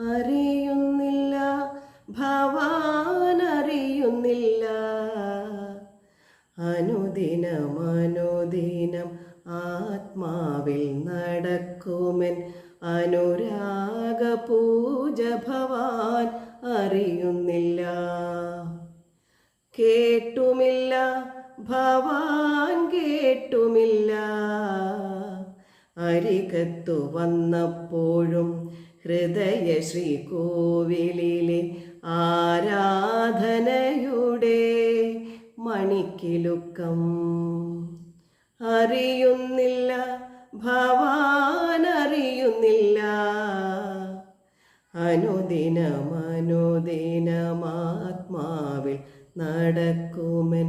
അറിയുന്നില്ല ഭവാൻ അറിയുന്നില്ല. അനുദിനം അനുദിനം ആത്മാവിൽ നടക്കുമെൻ അനുരാഗ പൂജ ഭവാൻ അറിയുന്നില്ല. കേട്ടുമില്ല ഭവാൻ കേട്ടുമില്ല. അരികത്തു വന്നപ്പോഴും ഹൃദയ ശ്രീ കോവിലെ ആരാധനയുടെ മണിക്കിലുക്കം. അറിയുന്നില്ല നടക്കുമൻ അനുദിനമാത്മാവിൽ നടക്കുമെൻ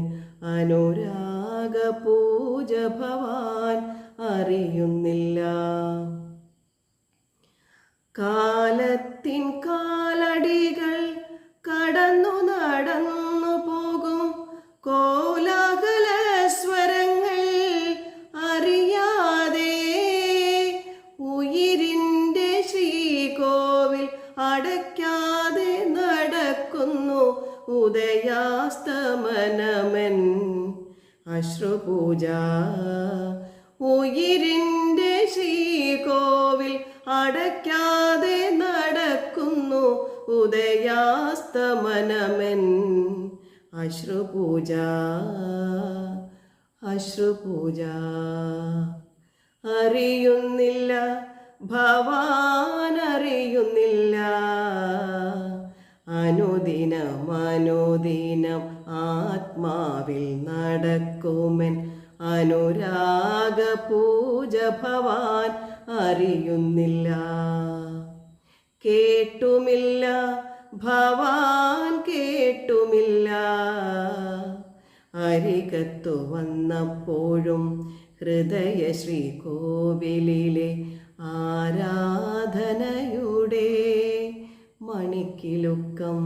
അനുരാഗ പൂജ ഭവാൻ അറിയുന്നില്ല. കാലത്തിൻ കാലടികൾ കടന്നു നടന്നു പോകും. കോലാഹല സ്വരങ്ങൾ അറിയാതെ ഉയിരിന്റെ ശ്രീകോവിൽ അടയ്ക്കാതെ നടക്കുന്നു ഉദയാസ്തമനമൻ. അശ്രുപൂജ ഉയിരിന്റെ ശ്രീകോവിൽ നടക്കുന്നു ഉദയാസ്തമനമൻ. അശ്രുപൂജ അശ്രുപൂജ. അറിയുന്നില്ല ഭവാനറിയുന്നില്ല. അനുദിനം അനുദിനം ആത്മാവിൽ നടക്കുമെൻ. അനുരാഗ പൂജ ഭവാൻ അറിയുന്നില്ല. കേട്ടുമില്ല ഭവാൻ കേട്ടുമില്ല. അരികത്തു വന്നപ്പോഴും ഹൃദയ ശ്രീ കോവിലിലെ ആരാധനയുടെ മണിക്കിലുക്കം